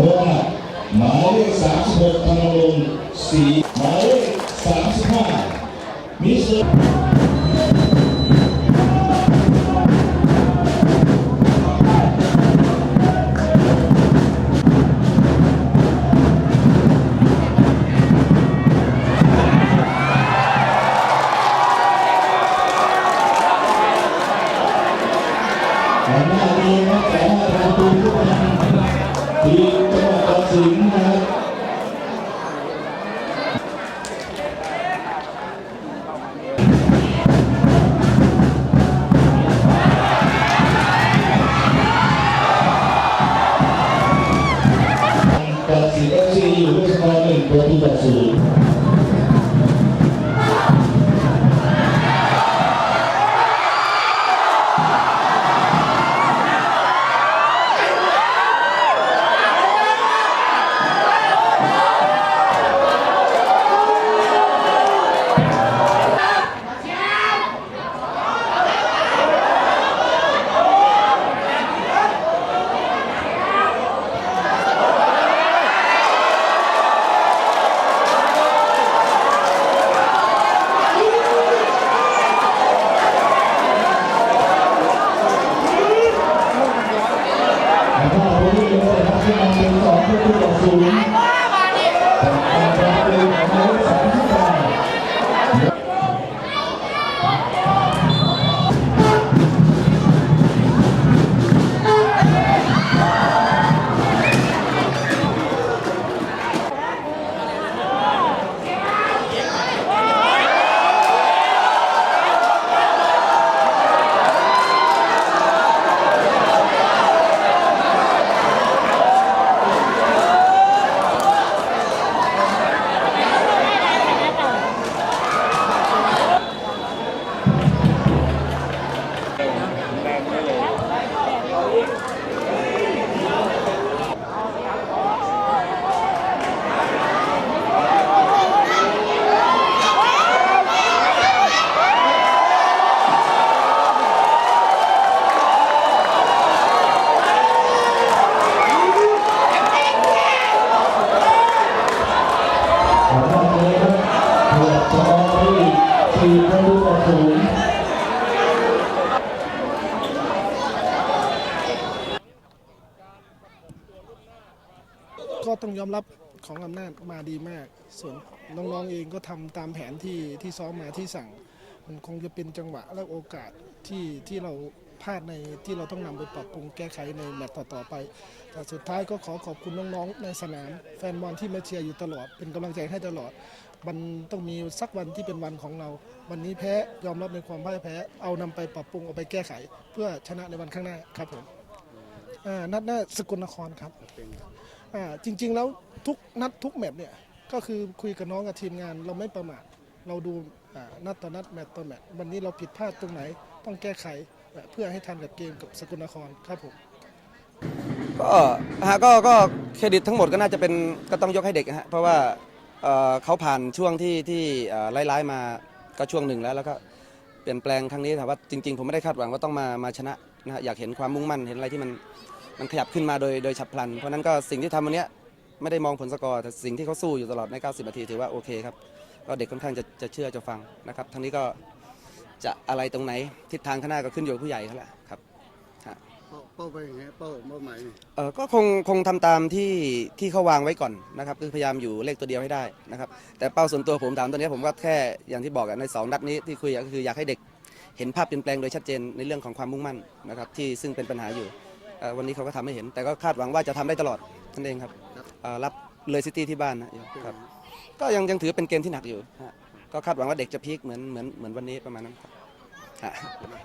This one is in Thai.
พราะว่าหมายเลข36ธนรงค์ศรีหมายเลข35มิสเตอร์หน้าดีนะขอหน้าประตูทุกท่าน ทีมจังหวัดกาฬสินธุ์นะ จ สี่ประตูต่อศูนย์ก็ต้องยอมรับของอำนาจมาดีมาก ส่วนน้องๆเองก็ทำตามแผนที่ที่ซ้อมมาที่สั่ง มันคงจะเป็นจังหวะและโอกาสที่ที่เรา พลาดในที่เราต้องนำไปปรับปรุงแก้ไขในแมตต์ต่อๆไป แต่สุดท้ายก็ขอขอบคุณน้องๆ ในสนาม แฟนบอลที่มาเชียร์อยู่ตลอด เป็นกำลังใจให้ตลอด มันต้องมีสักวันที่เป็นวันของเรา วันนี้แพ้ยอมรับในความพ่ายแพ้ เอานำไปปรับปรุงเอาไปแก้ไข เพื่อชนะในวันข้างหน้าครับผมนัดหน้าสกลนครครับจริง ๆ แล้วทุกนัดทุกแมตช์เนี่ยก็คือคุยกับน้องกับทีมงานเราไม่ประมาทเราดูนัดต่อนัดแมตช์ต่อแมตช์วันนี้เราผิดพลาดตรงไหน ต้องแก้ไขเพื่อให้ทันกับเกมกับสกลนครครับผมก็ฮะก็ก็เครดิตทั้งหมดก็น่าจะเป็นก็ต้องยกให้เด็กฮะเพราะว่าเอ่อเขาผ่านช่วงที่ที่เอ่อร้ายๆมาก็ช่วงหนึ่งแล้วแล้วก็เปลี่ยนแปลงครั้งนี้ถามว่าจริงๆ ผมไม่ได้คาดหวังว่าต้องมามาชนะนะฮะอยากเห็นความมุ่งมั่นเห็นอะไรที่มันมันขยับขึ้นมาโดยโดยฉับพลัน เพราะฉะนั้นก็สิ่งที่ทำวันเนี้ยไม่ได้มองผลสกอร์แต่สิ่งที่เขาสู้อยู่ตลอดใน 90 นาทีถือว่าโอเคครับก็เด็กค่อนข้างจะจะเชื่อจะฟังนะครับทั้งนี้ก็ จะอะไรตรงไหน ทิศทางข้างหน้าก็ขึ้นอยู่กับผู้ใหญ่เขาแหละครับเป้าเป้าไปยังไงเป้าเป้าหมายนี่เออก็คงคงทำตามที่ที่เขาวางไว้ก่อนนะครับคือพยายามอยู่เลขตัวเดียวให้ได้นะครับแต่เป้าส่วนตัวผมถามตอนนี้ผมว่าแค่อย่างที่บอกอะในสองนัดนี้ที่คุยอะก็คืออยากให้เด็กเห็นภาพเปลี่ยนแปลงโดยชัดเจนในเรื่องของความมุ่งมั่นนะครับที่ซึ่งเป็นปัญหาอยู่เอ่อวันนี้เขาก็ทำให้เห็น แต่ก็คาดหวังว่าจะทำได้ตลอดนั่นเองครับเอ่อรับเลยซิตี้ที่บ้านนะครับก็ยังยังถือเป็นเกมที่หนักอยู่ฮะ ก็คาดหวังว่าเด็กจะพีคเหมือนเหมือนเหมือนวันนี้ประมาณนั้นครับ